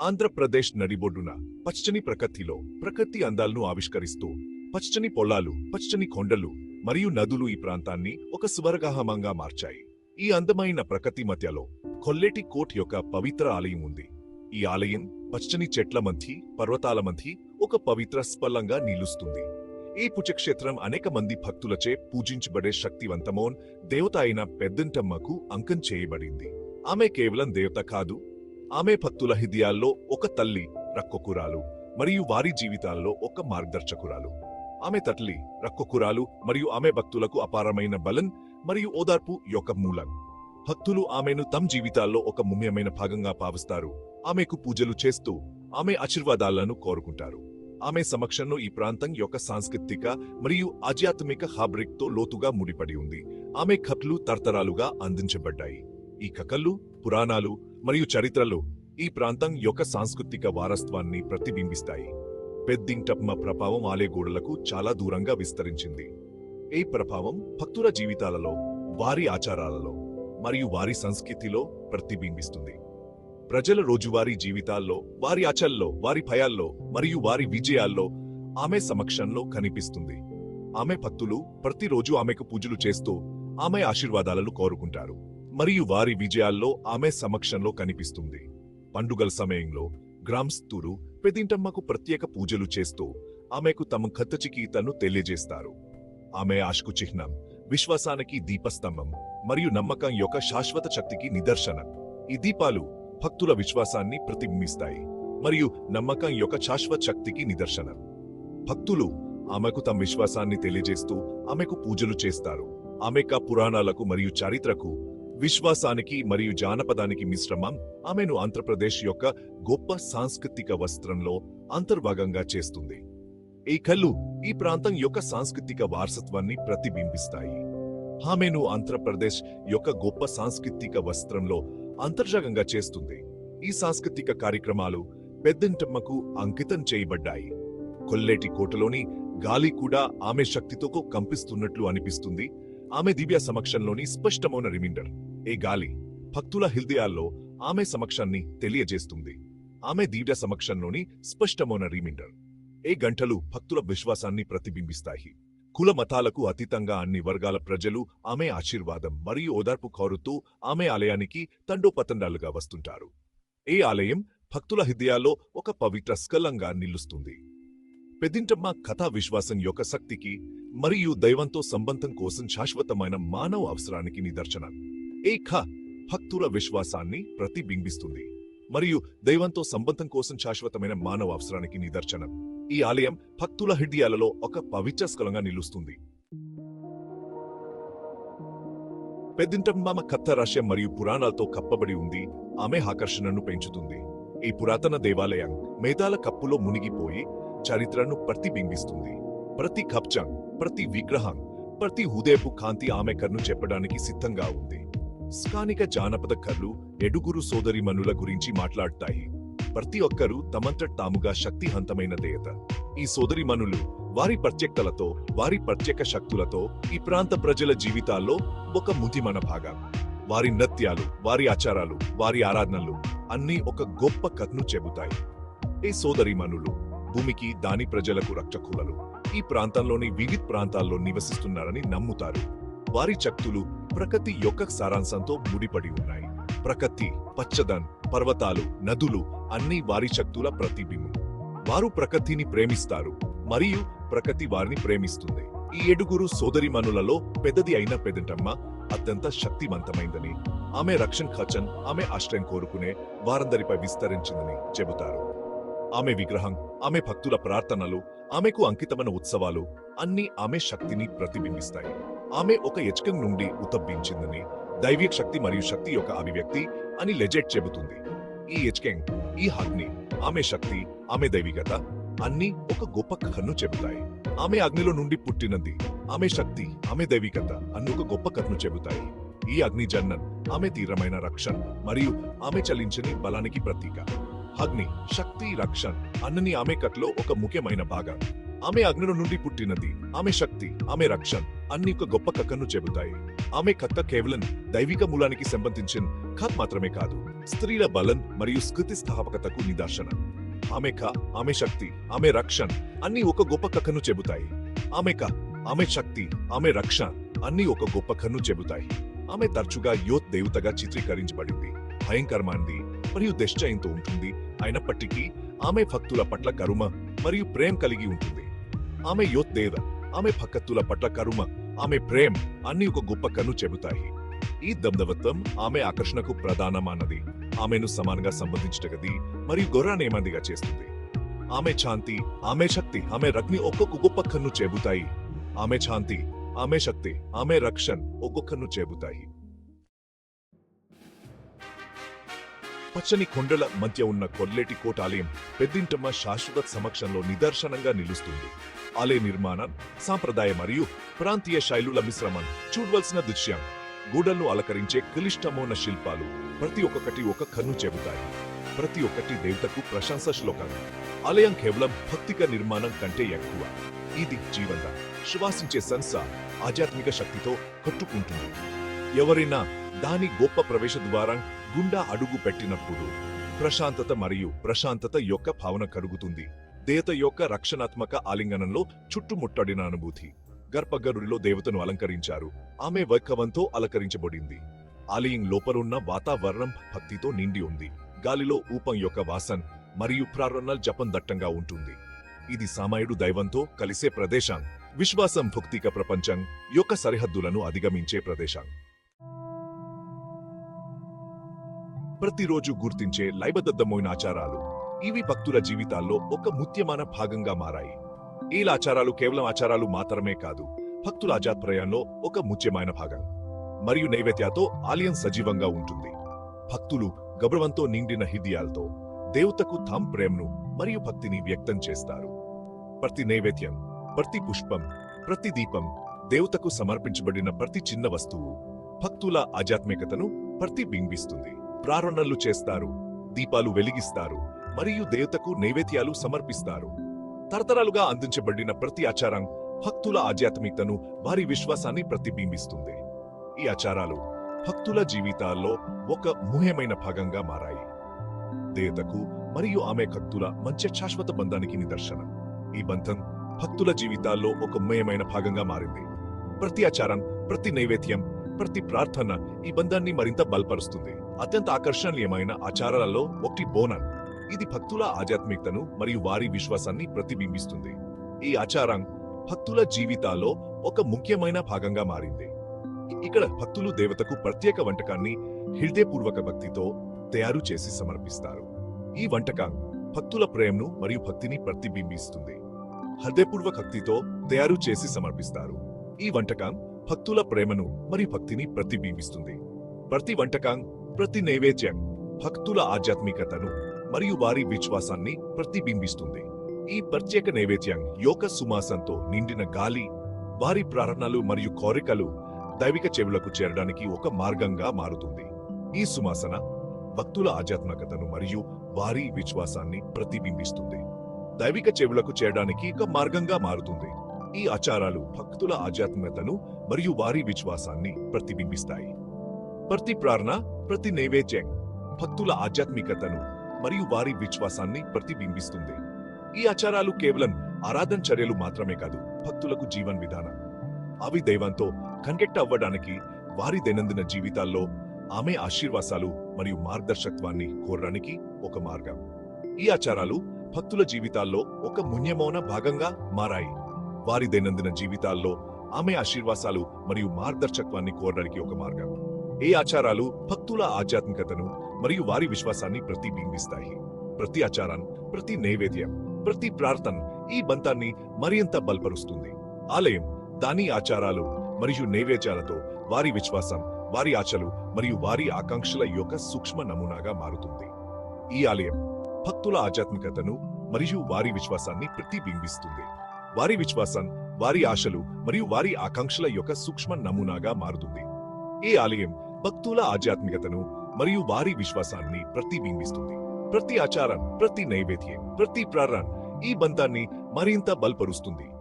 ఆంధ్రప్రదేశ్ నడిబొడ్డున పచ్చని ప్రకృతిలో ప్రకృతి అందాలను ఆవిష్కరిస్తూ పచ్చని పొలాలు పచ్చని కొండలు మరియు నదులు ఈ ప్రాంతాన్ని ఒక స్వర్గాహమంగా మార్చాయి. ఈ అందమైన ప్రకృతి మధ్యలో కొల్లెటి కోట్ యొక్క పవిత్ర ఆలయం ఉంది. ఈ ఆలయం పచ్చని చెట్ల మధ్య పర్వతాల మధ్య ఒక పవిత్ర స్పల్లంగా నిలుస్తుంది. ఈ పుణ్యక్షేత్రం అనేక మంది భక్తులచే పూజించబడే శక్తివంతమోన్ దేవత అయిన పెద్దంటమ్మకు అంకం చేయబడింది. ఆమె కేవలం దేవత కాదు ఆమె భక్తుల హృదయాల్లో ఒక తల్లి రక్కొకురాలు మరియు వారి జీవితాల్లో ఒక మార్గదర్శకురాలు. ఆమె తల్లి రక్కొకురాలు మరియు ఆమె భక్తులకు అపారమైన బలం మరియు ఓదార్పు యొక్క మూలం. భక్తులు ఆమెను తమ జీవితాల్లో ఒక ముఖ్యమైన భాగంగా భావిస్తారు. ఆమెకు పూజలు చేస్తూ ఆమె ఆశీర్వాదాలను కోరుకుంటారు. ఆమె సమక్షంలో ఈ ప్రాంతం యొక్క సాంస్కృతిక మరియు ఆధ్యాత్మిక హాబ్రిక్తో లోతుగా ముడిపడి ఉంది. ఆమె కథలు తరతరాలుగా అందించబడ్డాయి. ఈ కథలు పురాణాలు మరియు చరిత్రలు ఈ ప్రాంతం యొక్క సాంస్కృతిక వారసత్వాన్ని ప్రతిబింబిస్తాయి. పెద్దింటమ్మ ప్రభావం ఆలేగూడలకు చాలా దూరంగా విస్తరించింది. ఈ ప్రభావం భక్తుల జీవితాలలో వారి ఆచారాలలో మరియు వారి సంస్కృతిలో ప్రతిబింబిస్తుంది. ప్రజల రోజువారీ జీవితాల్లో వారి ఆచల్లో వారి భయాల్లో మరియు వారి విజయాల్లో ఆమె సమక్షంలో కనిపిస్తుంది. ఆమె భక్తులు ప్రతిరోజు ఆమెకు పూజలు చేస్తూ ఆమె ఆశీర్వాదాలను కోరుకుంటారు. మరియు వారి విజయాల్లో ఆమె సమక్షంలో కనిపిస్తుంది. పండుగల సమయంలో గ్రామస్తులు పెదింటమ్మకు ప్రత్యేక పూజలు చేస్తూ ఆమెకు తమ కథచికీతను తెలియజేస్తారు. ఆమె ఆశకు చిహ్నం విశ్వాసానికి దీపస్తంభం మరియు నమ్మకం యొక్క శాశ్వత శక్తికి నిదర్శనం. ఈ దీపాలు భక్తుల విశ్వాసాన్ని ప్రతిబింబిస్తాయి మరియు నమ్మకం యొక్క శాశ్వత శక్తికి నిదర్శనం. భక్తులు ఆమెకు తమ విశ్వాసాన్ని తెలియజేస్తూ ఆమెకు పూజలు చేస్తారు. ఆమెక పురాణాలకు మరియు చరిత్రకు విశ్వాసానికి మరియు జానపదానికి మిశ్రమం ఆమెను ఆంధ్రప్రదేశ్ యొక్క గొప్ప సాంస్కృతిక వస్త్రంలో అంతర్భాగంగా చేస్తుంది. ఈ కళ్ళు ఈ ప్రాంతం యొక్క సాంస్కృతిక వారసత్వాన్ని ప్రతిబింబిస్తాయి. ఆమెను ఆంధ్రప్రదేశ్ యొక్క గొప్ప సాంస్కృతిక వస్త్రంలో అంతర్జాగంగా చేస్తుంది. ఈ సాంస్కృతిక కార్యక్రమాలు పెద్దంటమ్మకు అంకితం చేయబడ్డాయి. కొల్లేటి కోటలోని గాలి కూడా ఆమె శక్తితో కంపిస్తున్నట్లు అనిపిస్తుంది. ఆమె దివ్య సమక్షంలోని స్పష్టమైన రిమైండర్. ఏ గాలి భక్తుల హృదయాల్లో ఆమె సమక్షాన్ని తెలియజేస్తుంది. ఆమె దీడ సమక్షంలోని స్పష్టమైన రిమైండర్. ఏ గంటలు భక్తుల విశ్వాసాన్ని ప్రతిబింబిస్తాయి. కుల మతాలకు అతీతంగా అన్ని వర్గాల ప్రజలు ఆమె ఆశీర్వాదం మరియు ఓదార్పు కోరుతూ ఆమె ఆలయానికి తండోపతండాలుగా వస్తుంటారు. ఏ ఆలయం భక్తుల హృదయాల్లో ఒక పవిత్ర స్కలంగా నిలుస్తుంది. పెద్దింటమ్మ కథా విశ్వాసం యొక్క శక్తికి మరియు దైవంతో సంబంధం కోసం శాశ్వతమైన మానవ అవసరానికి నిదర్శనం. ఏ ఖ భక్తుల విశ్వాసాన్ని ప్రతిబింబిస్తుంది. మరియు దైవంతో సంబంధం కోసం శాశ్వతమైన మానవ అవసరానికి నిదర్శనం. ఈ ఆలయం భక్తుల హృదయాలలో ఒక పవిత్ర స్థలంగా నిలుస్తుంది. పెద్దింటమ్మ కథ రహస్యం మరియు పురాణాలతో కప్పబడి ఉంది. ఆమె ఆకర్షణను పెంచుతుంది. ఈ పురాతన దేవాలయం మేధాల కప్పులో మునిగిపోయి చరిత్రను ప్రతిబింబిస్తుంది. ప్రతి కప్చం ప్రతి విగ్రహం ప్రతి హృదయపు కాంతి ఆమె కన్ను చెప్పడానికి సిద్ధంగా ఉంది. స్థానిక జానపద కర్లు ఎడుగురు సోదరిమనుల గురించి మాట్లాడతాయి. ప్రతి ఒక్కరూ తమంతట తాముగా శక్తివంతమైన దేయత ఈ సోదరిమనులు వారి ప్రత్యేకతలతో వారి ప్రత్యేక శక్తులతో ఈ ప్రాంత ప్రజల జీవితాల్లో ఒక ముదిమన భాగం. వారి నృత్యాలు వారి ఆచారాలు వారి ఆరాధనలు అన్నీ ఒక గొప్ప కథను చెబుతాయి. ఈ సోదరిమనులు భూమికి దాని ప్రజలకు రక్షకులలు. ఈ ప్రాంతంలోని వివిధ ప్రాంతాల్లో నివసిస్తున్నారని నమ్ముతారు. వారి శక్తులు ప్రకృతి యొక్క సారాంశంతో ముడిపడి ఉన్నాయి. ప్రకృతి పచ్చదన్ పర్వతాలు నదులు అన్ని వారి శక్తుల ప్రతిబింబం. వారు ప్రకృతిని ప్రేమిస్తారు మరియు ప్రకృతి వారిని ప్రేమిస్తుంది. ఈ ఏడుగురు సోదరిమనులలో పెద్దది అయిన పెదంటమ్మ అత్యంత శక్తివంతమైందని ఆమె రక్షణ్ ఖచన్ ఆమె ఆశ్రయం కోరుకునే వారందరిపై విస్తరించిందని చెబుతారు. ఆమె విగ్రహం ఆమె భక్తుల ప్రార్థనలు ఆమెకు అంకితమైన ఉత్సవాలు అన్ని ఆమె శక్తిని ప్రతిబింబిస్తాయి. ఆమె ఒక యచకం నుండి ఉతబ్బించిందని దైవిక శక్తి మరియు శక్తి యొక్క అభివ్యక్తి అని లెజెట్ చెబుతుంది. ఈ యచకెంగ్ ఈ అగ్ని ఆమె శక్తి ఆమె దైవికత అన్ని ఒక గొప్ప కథను చెబుతాయి. ఆమె అగ్నిలో నుండి పుట్టినది ఆమె శక్తి ఆమె దైవికత అన్ని ఒక గొప్ప కథను చెబుతాయి. ఈ అగ్ని జన్నన్ ఆమె తీవ్రమైన రక్షణ మరియు ఆమె చలించని బలానికి ప్రతీక. అగ్ని శక్తి రక్షణ అన్నని ఆమె కట్లో ఒక ముఖ్యమైన భాగం. ఆమె అగ్నిలో నుండి పుట్టినది. ఆమె శక్తి ఆమె రక్షణ అన్ని ఒక గొప్ప కక్కను చెబుతాయి. ఆమె కథ కేవలం దైవిక మూలానికి సంబంధించిన కథ మాత్రమే కాదు స్త్రీల బలం మరియు స్థితిస్థాపకతకు నిదర్శనం. ఆమె క ఆమె శక్తి ఆమె రక్షణ అన్ని ఒక గొప్ప కథను చెబుతాయి. ఆమె క ఆమె శక్తి ఆమె రక్షణ అన్ని ఒక గొప్ప కన్ను చెబుతాయి. ఆమె తరచుగా యోత్ దేవతగా చిత్రీకరించబడింది భయంకరమైనది మరియు దశ్చయంతో ఉంటుంది. అయినప్పటికీ ఆమె భక్తుల పట్ల కరుమ మరియు ప్రేమ కలిగి ఉంటుంది. ఆమె యోత్ ఆమె పక్కత్తుల పట్ల కరుమ ఆమె ప్రేమ అన్ని ఒక గొప్ప కన్ను చెబుతాయి. ఈ దమ్దవత్వం ఆమె ఆకర్షణకు ప్రధానమానది. ఆమెను సమానంగా సంబంధించటగది మరియు గొర్రానేమందిగా చేస్తుంది. ఆమె శాంతి ఆమె శక్తి ఆమె రగ్ని ఒక్కొక్క గొప్ప కన్ను చెబుతాయి. ఆమె శాంతి ఆమె శక్తి ఆమె రక్షణ ఒక్కొక్కను చెబుతాయి. పచ్చని కొండల మధ్య ఉన్న కొల్లేటి కోటాలయం పెద్దింటమ్మ శాశ్వత సమక్షంలో నిదర్శనంగా నిలుస్తుంది. ఆలయ నిర్మాణం సాంప్రదాయ మరియు ప్రాంతీయ శైలుల మిశ్రమం చూడవలసిన దృశ్యం. గూడలను అలకరించే క్లిష్టమైన శిల్పాలు ప్రతి ఒక్కటి ఒక కన్ను చెబుతాయి. ప్రతి ఒక్కటి దేవతకు ప్రశంస శ్లోకం. ఆలయం కేవలం భక్తిక నిర్మాణం కంటే ఎక్కువ. ఇది జీవంగా శ్వాసించే సంస్థ ఆధ్యాత్మిక శక్తితో కట్టుకుంటుంది. ఎవరైనా దాని గొప్ప ప్రవేశ ద్వారం గుండా అడుగు పెట్టినప్పుడు ప్రశాంతత మరియు ప్రశాంతత యొక్క భావన కలుగుతుంది దేవత యొక్క రక్షణాత్మక ఆలింగనంలో చుట్టుముట్టడిన అనుభూతి. గర్భగరుడిలో దేవతను అలంకరించారు. ఆమె వైకవంతో అలంకరించబడింది. ఆలయం లోపలున్న వాతావరణం భక్తితో నిండి ఉంది. గాలిలో ఊపం యొక్క వాసన్ మరియు ప్రారంభ జపం దట్టంగా ఉంటుంది. ఇది సామాయుడు దైవంతో కలిసే ప్రదేశం. విశ్వాసం భక్తిక ప్రపంచం యొక్క సరిహద్దులను అధిగమించే ప్రదేశం. ప్రతిరోజు గుర్తించే లైబద్ధమైన ఆచారాలు. ఇవి భక్తుల జీవితాల్లో ఒక ముఖ్యమైన భాగంగా మారాయి. ఈ ఆచారాలు కేవలం ఆచారాలు మాత్రమే కాదు భక్తుల ఆజాత్ప్రయంలో ఒక ముఖ్యమైన భాగం. మరియు నైవేద్యాతో ఆలయం సజీవంగా ఉంటుంది. భక్తులు గౌరవంతో నిండిన హిదియాలతో దేవతకు తాం ప్రేమను మరియు భక్తిని వ్యక్తం చేస్తారు. ప్రతి నైవేద్యం ప్రతి పుష్పం ప్రతి దీపం దేవతకు సమర్పించబడిన ప్రతి చిన్న వస్తువు భక్తుల ఆధ్యాత్మికతను ప్రతిబింబిస్తుంది. ప్రార్థనలు చేస్తారు దీపాలు వెలిగిస్తారు మరియు దేవతకు నైవేద్యాలు సమర్పిస్తారు. తరతరాలుగా అందించబడిన ప్రతి ఆచారం భక్తుల ఆధ్యాత్మికతను వారి విశ్వాసాన్ని ప్రతిబింబిస్తుంది. ఈ ఆచారాలు భక్తుల జీవితాల్లో ఒక ముఖ్యమైన భాగంగా మారాయి. దేవతకు మరియు ఆమె భక్తుల మంచి శాశ్వత బంధానికి నిదర్శనం. ఈ బంధం భక్తుల జీవితాల్లో ఒక ముఖ్యమైన భాగంగా మారింది. ప్రతి ఆచారం ప్రతి నైవేద్యం ప్రతి ప్రార్థన ఈ బంధాన్ని మరింత బలపరుస్తుంది. అత్యంత ఆకర్షణీయమైన ఆచారాలలో ఒకటి బోనన్ ఇది భక్తుల ఆధ్యాత్మికతను మరియు వారి విశ్వాసాన్ని ప్రతిబింబిస్తుంది. ఈ ఆచారం భక్తుల జీవితాల్లో ఒక ముఖ్యమైన భాగంగా మారింది. ఇక్కడ భక్తులు దేవతకు ప్రత్యేక వంటకాన్ని హృదయపూర్వక భక్తితో తయారు చేసి సమర్పిస్తారు. ఈ వంటకం భక్తుల ప్రేమను మరియు భక్తిని ప్రతిబింబిస్తుంది. హృదయపూర్వక భక్తితో తయారు చేసి సమర్పిస్తారు. ఈ వంటకం భక్తుల ప్రేమను మరియు భక్తిని ప్రతిబింబిస్తుంది. ప్రతి వంటకం ప్రతి నైవేద్యం భక్తుల ఆధ్యాత్మికతను మరియు వారి విశ్వాసాన్ని ప్రతిబింబిస్తుంది. ఈ ప్రత్యేక నైవేద్యం యోగ సుమాసంతో నిండిన గాలి వారి ప్రార్థనలు మరియు కోరికలు దైవిక చెవులకు చేరడానికి ఒక మార్గంగా మారుతుంది. ఈ సుమాసన భక్తుల ఆధ్యాత్మికతను మరియు వారి విశ్వాసాన్ని ప్రతిబింబిస్తుంది. దైవిక చెవులకు చేరడానికి ఒక మార్గంగా మారుతుంది. ఈ ఆచారాలు భక్తుల ఆధ్యాత్మికతను మరియు వారి విశ్వాసాన్ని ప్రతిబింబిస్తాయి. ప్రతి ప్రార్థన ప్రతి నైవేద్యం భక్తుల ఆధ్యాత్మికతను మరియు వారి విశ్వాసాన్ని ప్రతిబింబిస్తుంది. ఈ ఆచారాలు కేవలం ఆరాధన చర్యలు మాత్రమే కాదు భక్తులకు జీవన విధానం. అవి దైవంతో కనెక్ట్ అవ్వడానికి వారి దైనందిన జీవితాల్లో ఆమె ఆశీర్వాసాలు మరియు మార్గదర్శకత్వాన్ని కోరడానికి ఒక మార్గం. ఈ ఆచారాలు భక్తుల జీవితాల్లో ఒక మున్యమౌన భాగంగా మారాయి. వారి దైనందిన జీవితాల్లో ఆమె ఆశీర్వాసాలు మరియు మార్గదర్శకత్వాన్ని కోరడానికి ఒక మార్గం. ఈ ఆచారాలు భక్తుల ఆధ్యాత్మికతను మరియు వారి విశ్వాసాన్ని ప్రతిబింబిస్తాయి ప్రతి ఆచారం ప్రతి నైవేద్యం ప్రతి ప్రార్థన ఈ బంధాన్ని మరింత బలపరుస్తుంది. ఆలయం దాని ఆచారాలు మరియు నైవేద్యాలతో వారి విశ్వాసం వారి ఆశలు మరియు వారి ఆకాంక్షల యొక్క సూక్ష్మ నమూనాగా మారుతుంది. ఈ ఆలయం భక్తుల ఆధ్యాత్మికతను మరియు వారి విశ్వాసాన్ని ప్రతిబింబిస్తుంది వారి విశ్వాసం వారి ఆశలు మరియు వారి ఆకాంక్షల యొక్క సూక్ష్మ నమూనాగా మారుతుంది. ఈ ఆలయం భక్తుల ఆధ్యాత్మికతను మరియు వారి విశ్వాసాన్ని ప్రతిబింబిస్తుంది. ప్రతి ఆచారం ప్రతి నైవేద్యం ప్రతి ప్రార్థన ఈ బంధాన్ని మరింత బలపరుస్తుంది.